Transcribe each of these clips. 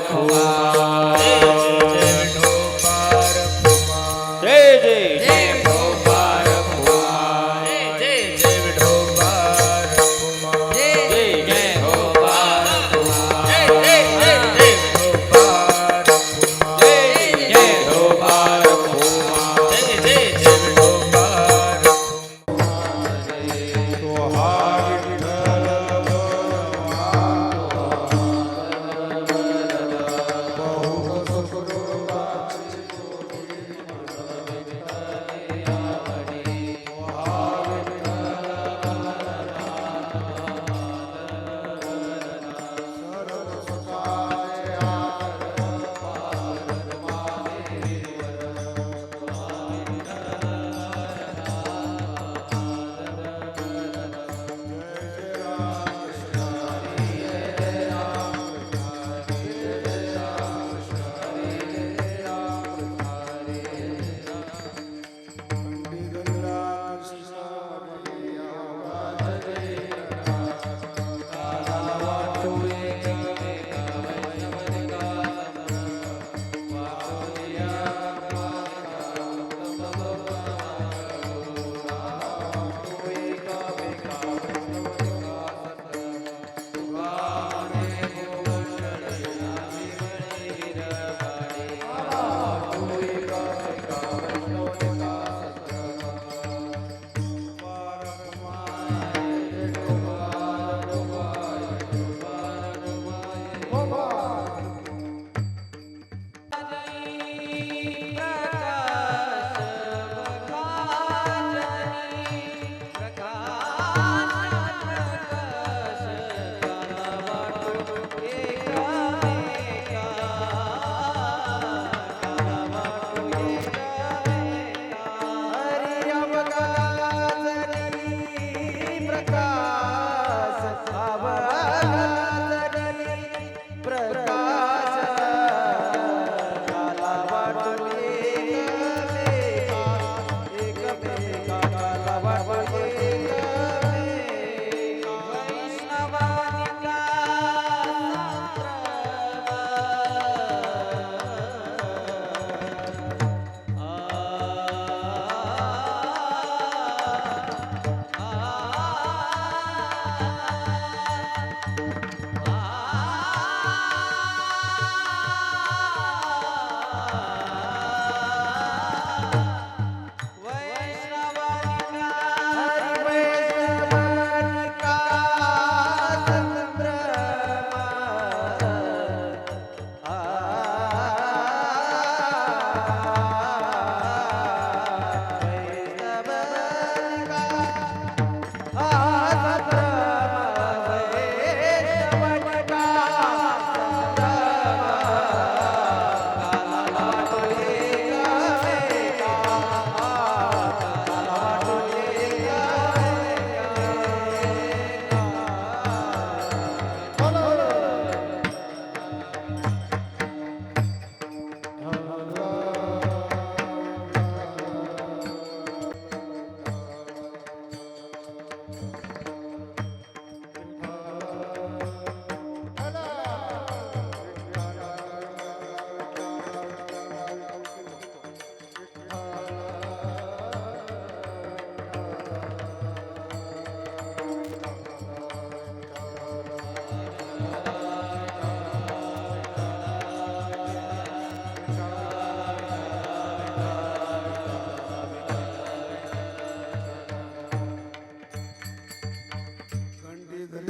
Pilates.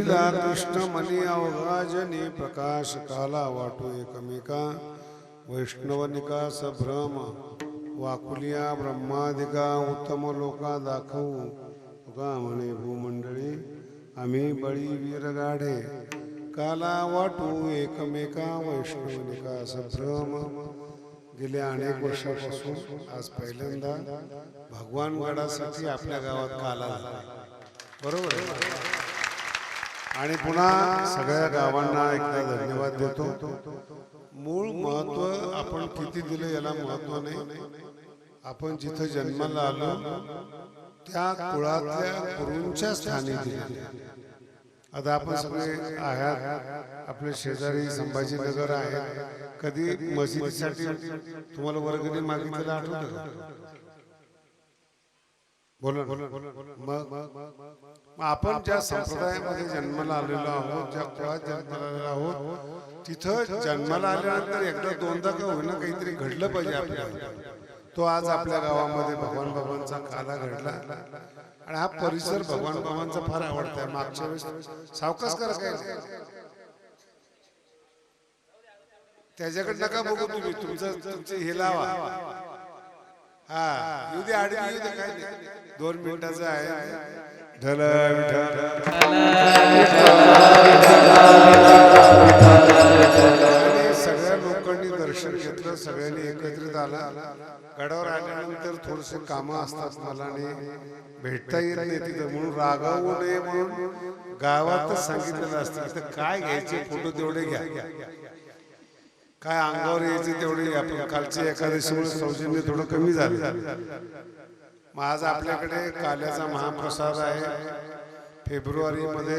घडीला कृष्ण मनी अवघाजनी प्रकाश काला वाटू एकमेका वैष्णवनिका सभ्रम वाकुलिया ब्रह्मादिका उत्तम लोका दाखवू तुका म्हणे भूमंडळी आम्ही बळी वीर गाढे काला वाटू एकमेका वैष्णवनिका सभ्रम गेल्या अनेक वर्षापासून आज पहिल्यांदा भगवान गडासाठी आपल्या गावात काला झाला बरोबर आहे? आणि पुन्हा सगळ्या गावांना एकदा धन्यवाद देतो. मूळ महत्त्व आपण किती दिलं याला महत्त्व नाही. आपण जिथं जन्माला आलो त्या कुळातल्या गुरूंच्या स्थानी दिले. आता आपण सगळे आहात आपले शेजारी संभाजीनगर आहे कधी मस्जिदीसाठी तुम्हाला वर्गणी मागितलेला आठवतं बोला. मग मग आपण ज्या संप्रदायामध्ये जन्माला आलेलो आहोत ज्या कुळात जन्माला आलेलो आहोत तिथं जन्माला आल्यानंतर एकदा दोनदा का होईना काहीतरी घडलं पाहिजे आपल्याला. तो आज आपल्या गावामध्ये भगवान बाबांचा काला घडला. आणि हा परिसर भगवान बाबांचा फार आवडता आहे. मागच्या वेळेस सावकाश करा काय? त्याच्याकडे नका बघू तुम्ही. तुमचं तुमचे हे लावा. हा येऊ दे आडी येऊ दे काय. दोन मिनिटाचं आहे. ढल सगळ्या लोकांनी दर्शन घेतलं सगळ्यांनी एकत्रित आला. गडावर आल्यानंतर थोडसे कामं असतात मला आणि भेटता येत नाही तिथं म्हणून रागावू नये म्हणून गावातच सांगितलेलं असतं काय घ्यायचे फोटो तेवढे घ्या. काय अंगावर यायचे तेवढे आपण कालची एकादशी सौजन्य थोडं कमी झालं. मग आज आपल्याकडे काल्याचा महाप्रसाद आहे. फेब्रुवारीमध्ये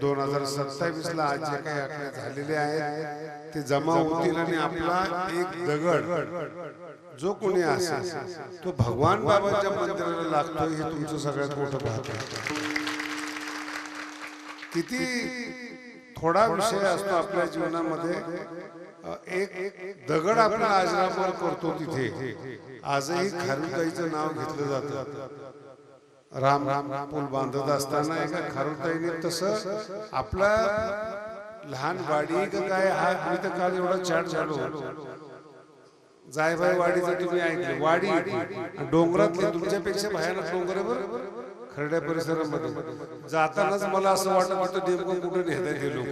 दोन हजार सत्तावीसला आज जे काही आपले झालेले आहेत ते जमा होतील आणि आपला एक दगड जो कोणी असेल तो भगवान बाबाच्या मंदिराला लागतो हे तुमचं सगळ्यात मोठं भाग किती थोडा विषय असतो आपल्या जीवनामध्ये. एक दगड आपण आजरावर करतो तिथे. आजही खारुताईचं नाव घेतलं जातं. राम राम पूल बांधत असताना एका खारुताईने तसं आपला लहान वाडी काय हा मी तर काल एवढा चाट झालो. जायबाई वाडीचं तुम्ही ऐकले. वाडी. डोंगरातले तुमच्यापेक्षा भयानक डोंगर बरोबर खरड्या परिसरामध्ये. जातानाच मला असं वाटत होतं नेमकं कुठे नेता ते लोक.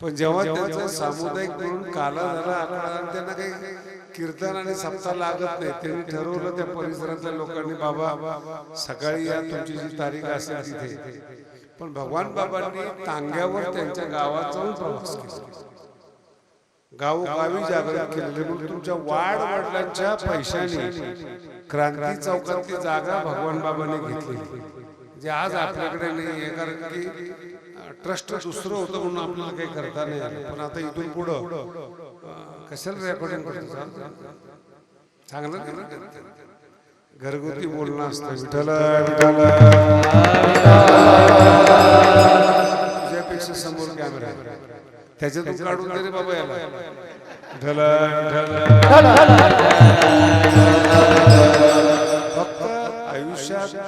पण जेव्हा त्यांचं सामुदायिक म्हणून काला झाला त्यांना काही कीर्तन आणि सप्ताह लागत नाही. त्यांनी ठरवलं त्या परिसरातल्या लोकांनी बाबा सकाळी या तुमची जी तारीख असेल तिथे. पण भगवान बाबांनी टांग्यावर त्यांच्या गावात जाऊन प्रवास केला. गावोगावी जागरण केलेले म्हणून तुमच्या वाढ वडिलांच्या पैशाने क्रांती चौकातली जागा भगवान बाबांनी घेतली. जे आज आपल्याकडे नाही आहे कारण की ट्रस्ट दुसरं होतं म्हणून आपल्याला काही करता नाही आलं. पण आता इथून पुढं कशाला रेकॉर्डिंग करतो चांगलं? घरगुती बोलणं असतं. विठ्ठल विठ्ठल. तुझ्यापेक्षा समोर कॅमेरा आहे. त्याच्यातून काढून तरी बाबा याला. ढल फक्त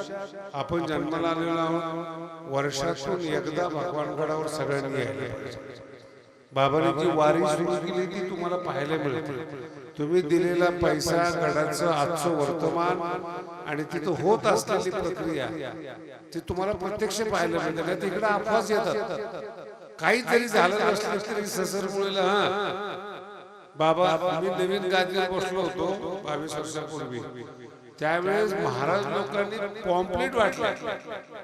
आयुष्यात आपण जन्माला आलेलो आहोत वर्षातून एकदा भगवानगडावर सगळ्यांनी यायला पाहिजे. बाबाने जी वारी सुरू केली ती तुम्हाला पाहायला मिळते. तुम्ही दिलेला पैसा गडाचं आजचं वर्तमान आणि तिथं होत असलेली प्रक्रिया ती तुम्हाला प्रत्यक्ष पाहायला मिळते. नाही तिकडे अफवाच येतात. काहीतरी झालं नसलं तरी ससरमुळेला हा. बाबा मी नवीन गादीवर बसलो होतो बावीस वर्षापूर्वी. त्यावेळेस महाराज लोकांनी पॉम्पलेट वाटलं.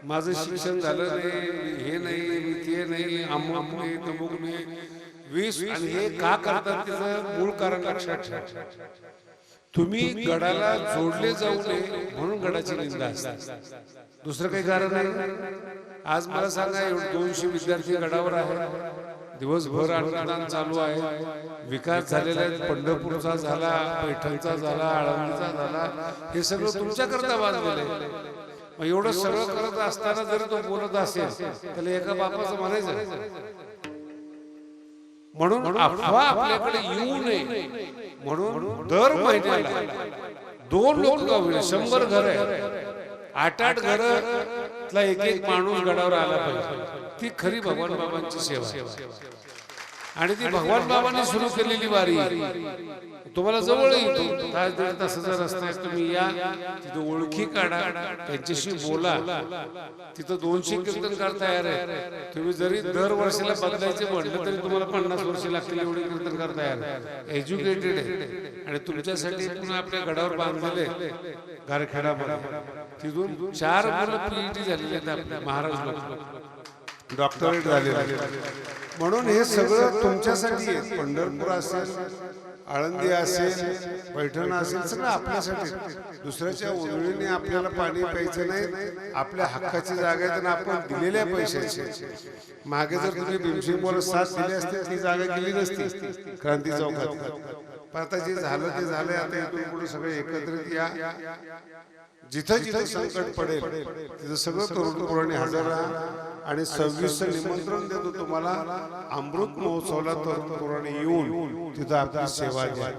माझं शिक्षण झालं नाही हे नाही मी ते नाही अमुक नाही तमुक नाही. वीस आणि हे का करतात त्याचं मूळ कारण? लक्षात ठेवा तुम्ही गडाला जोडले जाऊ नये म्हणून गडाची निंदा असते. दुसरं काही कारण नाही आज मला सांगा एवढे दोनशे विद्यार्थी गडावर आहे दिवसभर अन्नदान चालू आहे. विकास झालेला आहे पंढरपूरचा झाला पैठणचा झाला आळंदीचा झाला हे सगळं तुमच्याकरता वाजलेलं आहे. मग एवढं सगळं करत असताना जर तो बोलत असेल त्याला एका बापाचं म्हणायचं म्हणून अफवा आपल्याकडे येऊ नये. म्हणून दर महिन्याला दोन लोक शंभर घर आहे आठ आठ घर एक एक माणूस गडावर आला पाहिजे. ती खरी भगवान बाबांची सेवा. आणि ती भगवान बाबांनी सुरू केलेली वारी. तुम्हाला जवळ येतो. तास दीड तासाचा रस्ता आहे तुम्ही या तिथं ओळखी काढा त्यांच्याशी बोला. तिथं दोनशे कीर्तनकार तयार आहे तुम्ही जरी दर वर्षाला बदलायचे म्हटलं तरी तुम्हाला पन्नास वर्ष लागतील एवढे कीर्तनकार तयार आहे एज्युकेटेड आहे आणि तुमच्यासाठी पुन्हा आपल्या गडावर बांधलेले गारखेडामध्ये तिथून चार मुलं पीएचडी झालेले आहेत महाराज डॉक्टरेट झालेले म्हणून हे सगळं तुमच्यासाठी पंढरपूर असेल आळंदी असेल पैठण असेल सगळं आपल्यासाठी दुसऱ्याच्या उजळीने आपल्याला पाणी प्यायचं नाही आपल्या हक्काची जागा आहे आपण दिलेल्या पैशाची. मागे जर तुम्ही भीमसिंगवर साथ दिली असते ती जागा गेली नसती. क्रांती चौकात. पण आता जे झालं ते झालं आता इथून पुढे सगळे एकत्रित या. जिथं जिथं संकट पडेल तिथं सगळं तरुण तरुणी हजर राहा आणि सव्वीस निमंत्रण देतो तुम्हाला अमृत महोत्सवाला तरुण तरुणी येऊन तिथं आपली सेवा द्या.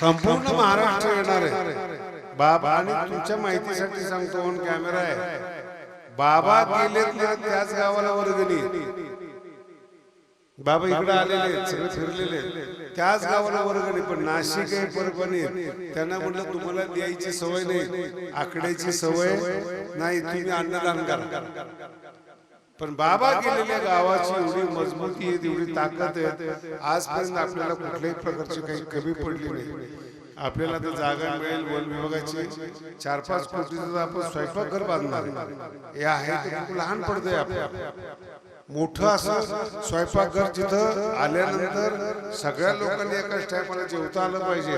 संपूर्ण महाराष्ट्र येणार आहे. बाबा आणि तुमच्या माहितीसाठी सांगतो ऑन कॅमेरा आहे. बाबा गेलेत ना त्याच गावाला वर्गणी. बाबा इकडे आलेले सगळे फिरलेले. त्याच गावाला वर्गणी पण नाशिक आहे. परभणी. त्यांना म्हटलं तुम्हाला द्यायची सवय नाही. आकड्याची सवय नाही तुम्ही अन्नदान करा. पण बाबा गेलेल्या गावाची एवढी मजबूती आहे एवढी ताकद आहे. आजपर्यंत आपल्याला कुठल्याही प्रकारची काही कमी पडली नाही. आपल्याला तर जागा मिळेल वन विभागाची चार पाच कोटीचं आपण स्वयंपाकघर बांधणार. हे आहे लहान पडतंय आपल्या मोठं असं स्वयंपाकघर जिथं आल्यानंतर सगळ्या लोकांनी एकाच टायमाला जेवता आलं पाहिजे.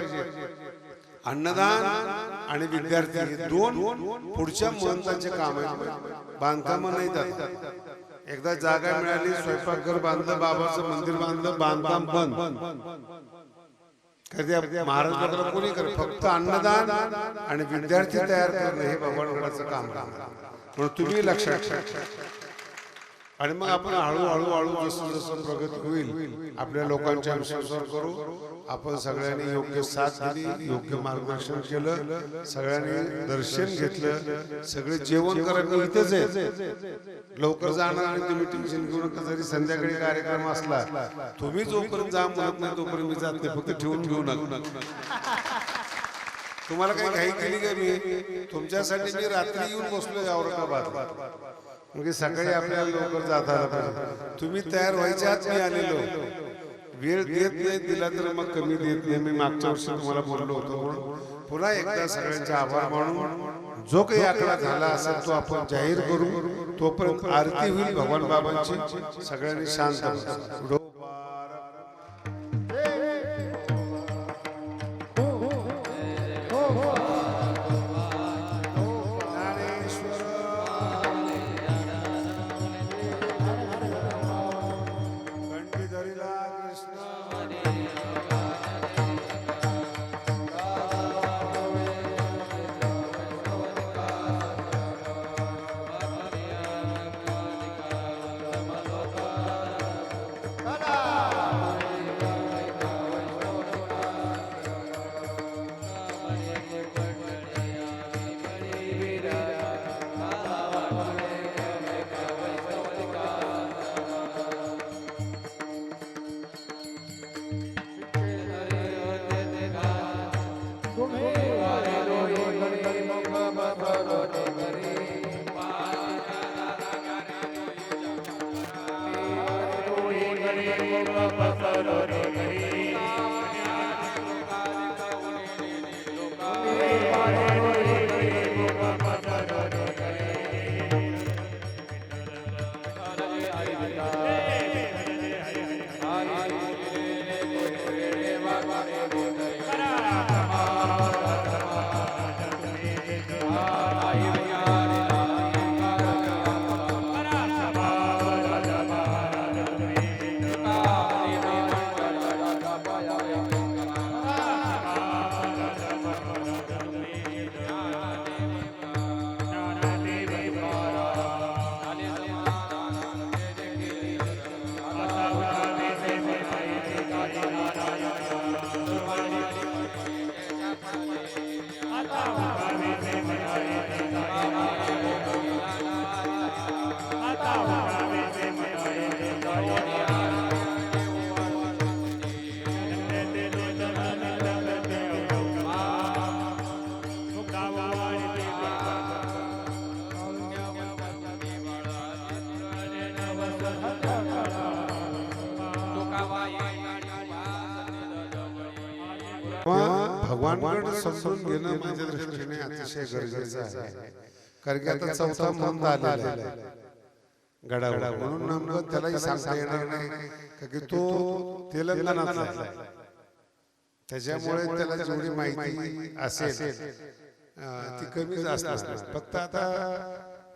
अन्नदान आणि विद्यार्थी दोन पुढच्या महत्त्वाचे काम आहे बांधकाम नाही एकदा जागा मिळाली स्वयंपाकघर बांधलं बाबाचं मंदिर बांधलं बांधकाम बंद. कधी आप- कोणी करत फक्त अन्नदान आणि विद्यार्थी तयार करणं हे भगवानगडाचं काम म्हणून तुम्ही लक्षात आणि मग आपण हळूहळू हळू जसं जसं प्रगती होईल आपल्या लोकांच्या विश्वासावर करू. आपण सगळ्यांनी योग्य साथ दिली योग्य मार्गदर्शन केलं सगळ्यांनी दर्शन घेतलं सगळे जेवण करा मी इथेच आहे लवकर जाणार आणि तुम्ही टेन्शन घेऊ नका जरी संध्याकाळी कार्यक्रम असला. तुम्ही जोपर्यंत जा म्हणत नाही तोपर्यंत मी जात नाही. फक्त ठेवून घेऊ नका तुम्हाला काही घाई केली का मी? तुमच्यासाठी मी रात्री येऊन बसलोय औरंगाबाद. म्हणजे सकाळी आपल्याला लवकर जाता तुम्ही तयार व्हायच्या आत मी आलेलो. वेळ देत नाही दिला तर मग कमी देत नाही. मी मागच्या वर्षी तुम्हाला बोललो होतो. पुन्हा एकदा सगळ्यांचे आभार मानून जो काही आकडा झाला असेल तो आपण जाहीर करू. तोपर्यंत आरती होईल भगवान बाबांची. सगळ्यांनी शांत pa pa sa do भगवानकडे समजून घेणं अतिशय गरजेचं आहे. कारण की आता चौथा मंद आलेला आहे. गडावर. म्हणून नेमकं त्यालाही सांगता येणार नाही. का की तो तेलंगणातला आहे. त्याच्यामुळे त्याला जेवढी माहिती असेल ती कमीच असणार. फक्त आता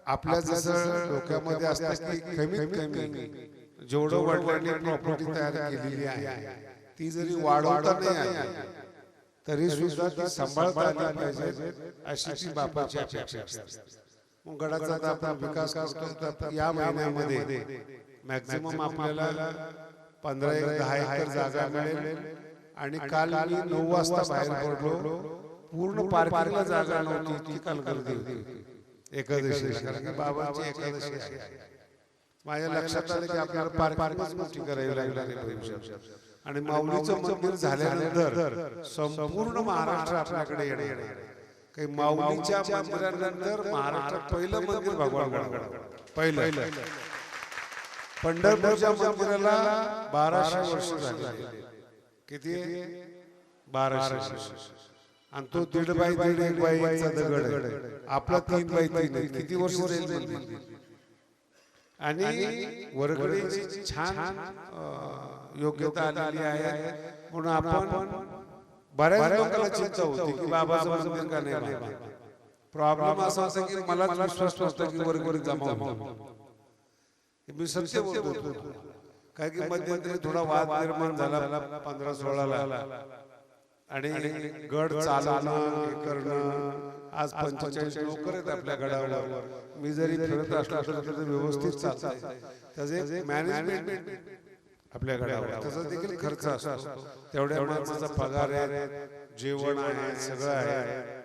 आपल्या जसं डोक्यामध्ये असतं की कमीत कमी जेवढं वडिलांनी प्रॉपर्टी तयार केलेली आहे. ती जरी वाढवता नाही तरी सुद्धा ती सांभाळता आली पाहिजे अशी ती बापाची अपेक्षा असते. मग गडाचा आता विकास करतो या महिन्यामध्ये मॅक्झिमम आपल्याला पंधरा एक दहा एकर जागा मिळेल. आणि काल मी नऊ वाजता बाहेर पडलो. पूर्ण पार्किंगला जागा नव्हती इतकी काल गर्दी होती. एकादशी बाबांची एकादशी आहे. माझ्या लक्षात आलं की आपल्याला पार्किंगच मोठी करावी लागणार आहे. भविष्यात आणि माऊलीचं मंदिर झाल्यानंतर संपूर्ण महाराष्ट्र आपल्याकडे आहे. काही माऊलीच्या मंदिरानंतर महाराष्ट्रात पहिलं मंदिर भगवान गणागड पहिलं. पंढरपूरच्या मंदिराला बाराशे वर्ष झाली किती? बाराशे वर्ष. आणि तो दीड बाय दीड एक बाईचा दगड आहे. आपला तीन बाय तीन. किती वर्ष जाईल मंदिर? आणि वर्गणीची छान योग्यता आलेली आहे. म्हणून आपण बऱ्याच लोकांना चिंता होती की बाबाचं मंदिर का नाही बाबा प्रॉब्लेम असा होता की मला विश्वास नव्हता की वर्गणी जमा होईल मी सत्य बोलतो काय की मध्यंतरी थोडा वाद निर्माण झाला पंधरा सोळाला. आणि गड चालवणं हे करणं आज पंचेचाळीस लोक आहेत आपल्या गडावर मी जरी फिरत असलो तर व्यवस्थित चालतंय. त्याचं मॅनेजमेंट आपल्या गडावर त्याचा देखील खर्च असतो. तेवढ्या माणसाचा पगार आहे जेवण आहे सगळं आहे.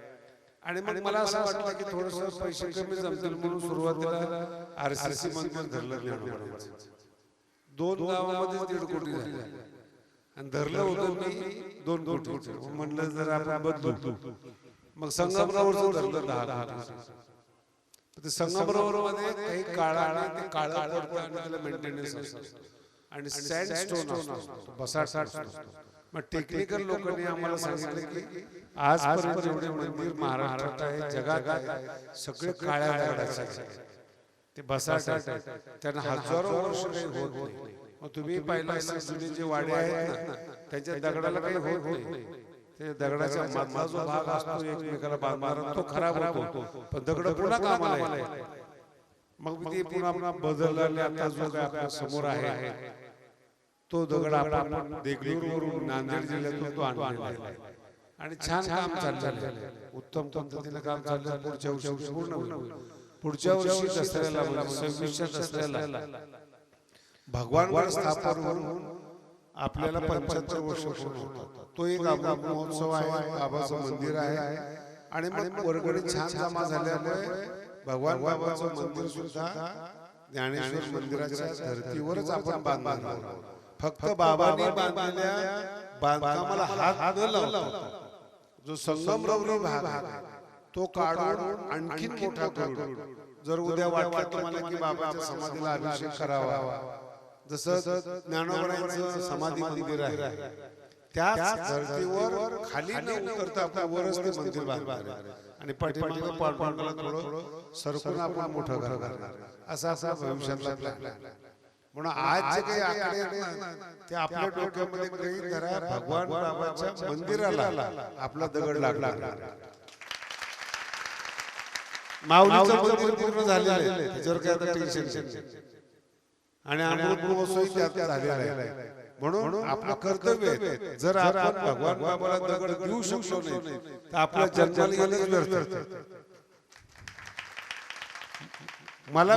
आणि मग मला असं वाटलं की थोडस पैसे कमी जमतील म्हणून सुरुवातीला आरसीसी मंदिर धरलं ज्ञानोबांचं. दोन गावामध्ये दीड कोटी झाले. आणि धरलं होतं मी दोन कोटी म्हणलं जर आपण बदलू. मग संगमरावरचं धरलं दहा ते संगमरावर मध्ये काही काळा आणि ते काळा मेंटेनन्स असतो. आणि असतो. बसाट असतो. मग टेक्निकल लोकांनी आम्हाला सांगितलं की आजपर्यंत जेवढे मंदिर महाराष्ट्रात आहे जगात आहे सगळे काळ्या दगडाचे. ते बसाट आहे त्यांना हजारो वर्ष काही होत नाही. मग तुम्ही पाहिलं असेल जुने जे वाडे आहेत ना त्यांच्या दगडाला काही होत नाही. ते दगडाच्या मधला जो भाग असतो एकमेकाला बांधणारा तो खराब होतो. पण दगड पुन्हा कामाला. मग ते पुन्हा पुन्हा बदलला आणि आता जो काय आपल्यासमोर आहे. तो दगड आपण देगलूरवरून नांदेड जिल्ह्यातून तो आणलेला आहे. आणि छान काम चाललेलं आहे. उत्तम पद्धतीनं काम चाललं पुढच्या वर्षी पूर्ण होईल. पुढच्या वर्षी दसऱ्याला म्हणजे सव्वीसच्या दसऱ्याला भगवान स्थापन होऊन आपल्याला पंच्याहत्तर वर्ष पूर्ण होतात तो एक महोत्सव आहे बाबाचं मंदिर आहे. आणि मग वर्गणी छान जमा झाल्यामुळे भगवान बाबाचं मंदिर सुद्धा ज्ञानेश्वर मंदिराच्या धर्तीवरच आपण बांधणार आहोत. फक्त बाबांनी बांधलेल्या बांधकामाला हात न लावता जो संगमरवरी भाग तो काढून आणखीन मोठा करून जर उद्या वाटलं तुम्हाला की बाबाच्या समाधीला अभिषेक करावा. जसं ज्ञानोबरायांचं समाधी मंदिर आहे. त्याच धर्तीवर खाली न उतरता आपल्या वरच ते मंदिर बांधणार आहे. आणि पाठीमागे पांडुरंगाला थोडं सरकून आपण मोठं घर करणार असा असा भविष्यातला प्लॅन म्हणून आज जे काही आकडे आहेत ना, ते आपल्या डोक्यामध्ये काही करा भगवान बाबाच्या मंदिराला आपला दगड लागला माऊलीचं मंदिर पूर्ण झालेलं आहे. त्याच्यावर काय आता टेन्शन नाही. आणि अमृत महोत्सव त्यात झालेला आहे. म्हणून आपलं कर्तव्य जर आपण भगवान बाबाला दगड देऊ शकलो नाही तर आपलं जन्माला गेलंच व्यर्थ मला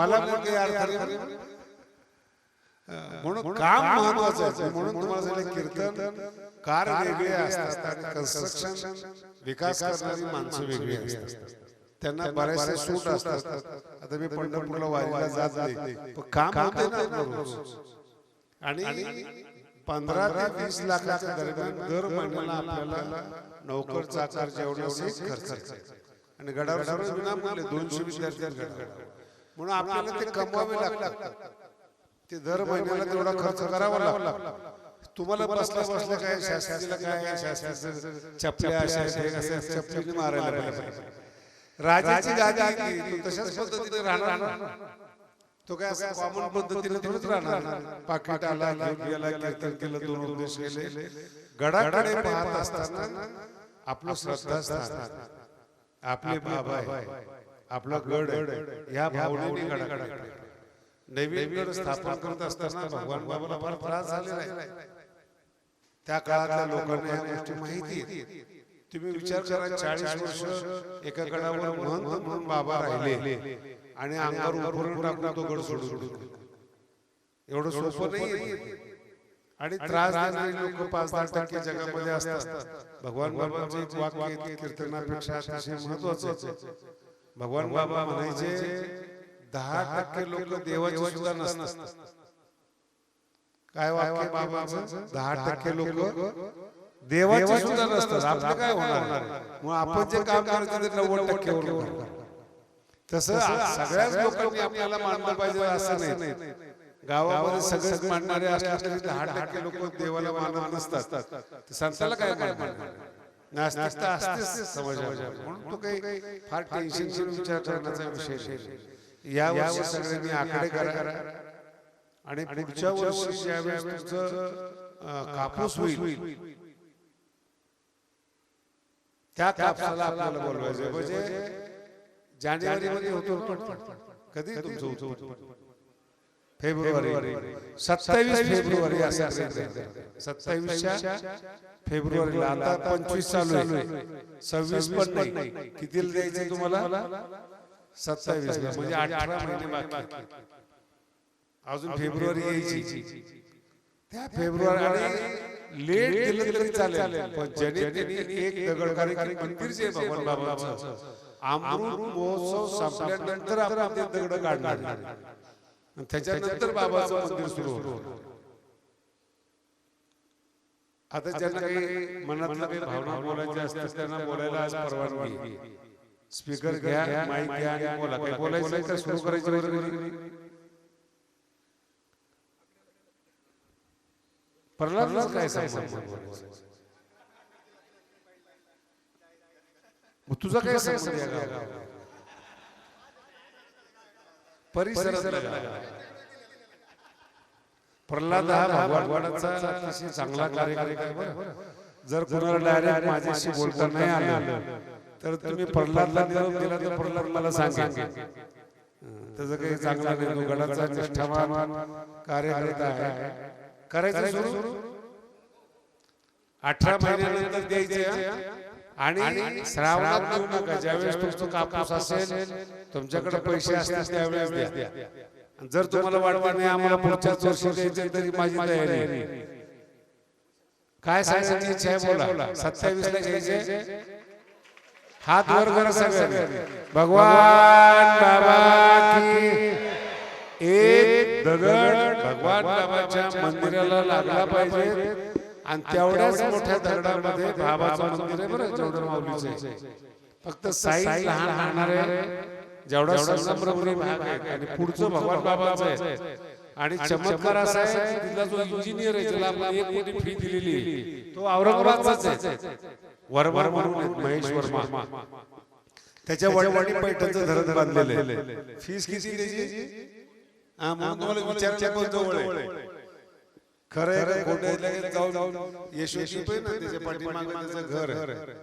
म्हणून काम महत्वाचं आहे. म्हणून तुम्हाला सांगितलं कीर्तन कार वेगळे असतात कन्स्ट्रक्शन विकास करणारी माणसं वेगळी असतात. त्यांना बरेचसे सूट असतात. आता मी पंढरपूरला वारीला जात नाही. काम होते ना. आणि पंधरा ते वीस लाखाच्या दरम्यान दर महिन्याला आपल्याला नोकर चाकर जेवढे खर्च आणि गडावर सर्व विनामूल्य दोनशे विद्यार्थी म्हणून आपल्याला ते कमवावे लागतात. ते दर महिन्याला तेवढा खर्च करावा लागला तुम्हाला बसल्या बसल्या काय शास्त्रीला काय शास्त्रीचं चपल्या अशा आहेत, मारायला राजाची गादी तशाच पद्धतीने राहणार ते काय असं कॉमन पद्धतीने थोडंच राहणार. पाकिट आला घेऊन गेला कीर्तन केलं दोन उपदेश केले गडाकडे पाहत असताना आपलं श्रद्धास्थान आपले बाबा आहे. आपला गड या भावनेने गडाकडे नवीन गड स्थापन करत असताना भगवान बाबाला फार त्रास झालेला आहे. त्या काळातल्या लोकांना या गोष्टी माहिती. तुम्ही विचार करा चाळीस वर्ष एका गडावर म्हणून बाबा राहिले. आणि अंगावर उभरून टाकून तो गड सोडून एवढं सोपं नाही आणि त्रास लोक पाच दहा टक्के जगामध्ये असतात. भगवान बाबांचे एक वाक्य आहे ते कीर्तनापेक्षा अतिशय महत्वाचं. भगवान बाबा म्हणायचे दहा टक्के लोक देवाचे सुद्धा नसतात. काय वाक्य बाबांचं? दहा टक्के लोक देवाचे सुद्धा नसतात. आपलं काय होणार? मग आपण जे काम करायचं ते नव्वद करणार. तसं सगळ्याच लोकांनी आपल्याला मानलं पाहिजे असं नाही. गावामध्ये सगळेच मानणारे असले तरी दहा टक्के लोक देवाला मानत नसतात. ते संताला काय मानणार? नास्तिकता असतेच समाजामध्ये. म्हणून तो काही फार विचार करण्याचा विषय सगळ्यांनी आकडे करा. आणि पुढच्या वर्षी ज्यावेळेस तुमचं कापूस होईल त्या कापसाला आपल्याला बोलवायचं म्हणजे जानेवारी मध्ये होतो होतो. कधी तुमचं होतं? फेब्रुवारी. सत्तावीस फेब्रुवारी असं असेल. सत्तावीसच्या फेब्रुवारीला आता पंचवीस चालू आहे. सव्वीस पण नाही. कितीला द्यायचं तुम्हाला? सत्तावीस म्हणजे अठरा महिने बाकी. अजून फेब्रुवारी यायची. त्या फेब्रुवारी आणि लेट दिलं तरी चालेल. पण ज्याने एक दगड कार्यकारी मंदिर जे भगवान बाबाचं. अमृत महोत्सव संपल्यानंतर आपण ते दगड काढणार त्याच्यानंतर बाबाचं मंदिर सुरू होतं आता ज्यांना काही मनातल्या काही भावना बोलायच्या असतात त्यांना बोलायला आज परवानगी स्पीकर घ्या माईक घ्या आणि बोला. काही बोलायचं का सुरू करायचं बरोबर प्रल्हादला काय संबंध? मग तुझा काय संबंध या गावाला? परिसरातला गाव. प्रल्हाद हा भगवानाचा अतिशय चांगला आहे बरं. जर कोणाला डायरेक्ट माझ्याशी बोलता नाही आलं तर तुम्ही प्रल्हादला निरोप दिला तर प्रल्हाद मला सांगेल. त्याचं काही चांगलं नाही तो गडाचा निष्ठावान कार्यकर्ता आहे. करायचं सुरू? अठरा महिन्यानंतर द्यायचे आणि श्रावणात देऊ नका ज्यावेळेस तुमचं कापूस असेल तुमच्याकडे पैसे असतील त्यावेळेस द्या. जर तुम्हाला वाटत नाही आम्हाला पुढच्याच वर्षी द्यायचे तरी माझी तयारी. काय सांगायची इच्छा आहे बोला. सत्तावीस ला घ्यायचे हात वर करा सगळ्यांनी भगवान बाबा की एक दगड भगवान बाबाच्या मंदिराला लागला पाहिजे. आणि तेवढ्याच मोठ्या दगडामध्ये बाबाचं मंदिर आहे बरं जेवढं माऊलीचं. फक्त साईज लहान राहणार आहे जेवढा संभ्रमणी भाग आहे आणि पुढचं भगवान बाबाचं आहे. आणि चमत्कार असा आहे तिथला जो इंजिनियर आहे ज्याला आपण एक कोटी फी दिलेली तो औरंगाबादचाच आहे. वर्मा म्हणून महेश वर्मा त्याच्या वडिलांनी पैठणचं धरण बांधलेलं आहे. फीस किती त्याची? हा, म्हणून तुम्हाला विचारायला कोण जवळ आहे. खरं आहे का खोटं आहे? लगेच जाऊन यशस्वी पण ना त्याच्या पाठीमागं त्याचं घर आहे.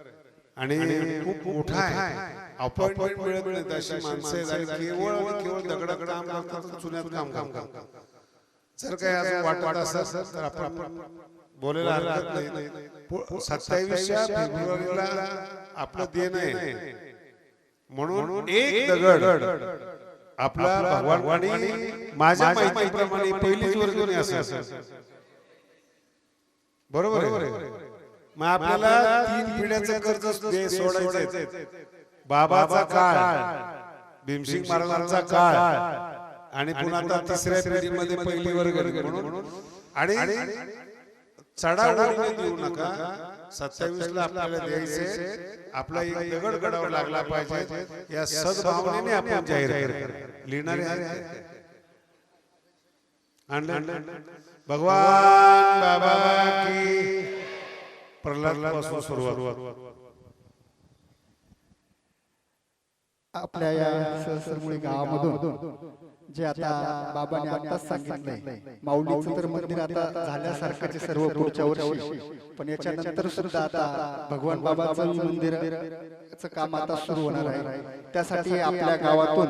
आणि खूप मोठा आहे. अपॉइंटमेंट मिळत नाही अशी माणसं आहेत. आणि केवळ आणि केवळ काम करतात चुन्यात काम काम करतात. जर काही असं वाटत असेल तर आपण बोलायला हरकत नाही. सत्तावीसच्या फेब्रुवारीला आपलं देणं आहे. म्हणून एक दगड आपला भगवान माझ्या माहितीप्रमाणे पहिलीच वर्गणी असेल. बरोबर आहे. मग आपल्याला तीन पिढ्याचं कर्ज सोडायचं बाबाचा काळ. भीमसिंग महाराजांचा काळ. आणि पुन्हा आता तिसऱ्या पिढीमध्ये पहिली वर्ग म्हणून. आणि देऊ नका. सत्तावीस ला आपल्याला द्यायचे आपला एक दगड गडावर लागला पाहिजे. या सद्भावनेने आपण जाहीर. लिहिणारे आणलं? भगवान बाबा की प्रल्हाद सुरुवात. आपल्या या सहस्रमुळी गावामधून जे आता बाबांनी आताच सांगितलंय माऊलीचं तर मंदिर आता झाल्यासारखंच आहे सर्व पुढच्या वर्षी. पण याच्यानंतर सुद्धा आता भगवान बाबाचं मंदिर काम आता सुरू होणार आहे. त्यासाठी आपल्या गावातून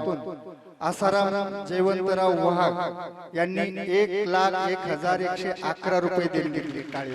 आसाराम जयवंतराव वहाग यांनी एक लाख एक हजार एकशे अकरा रुपये देणगी दिली टाळी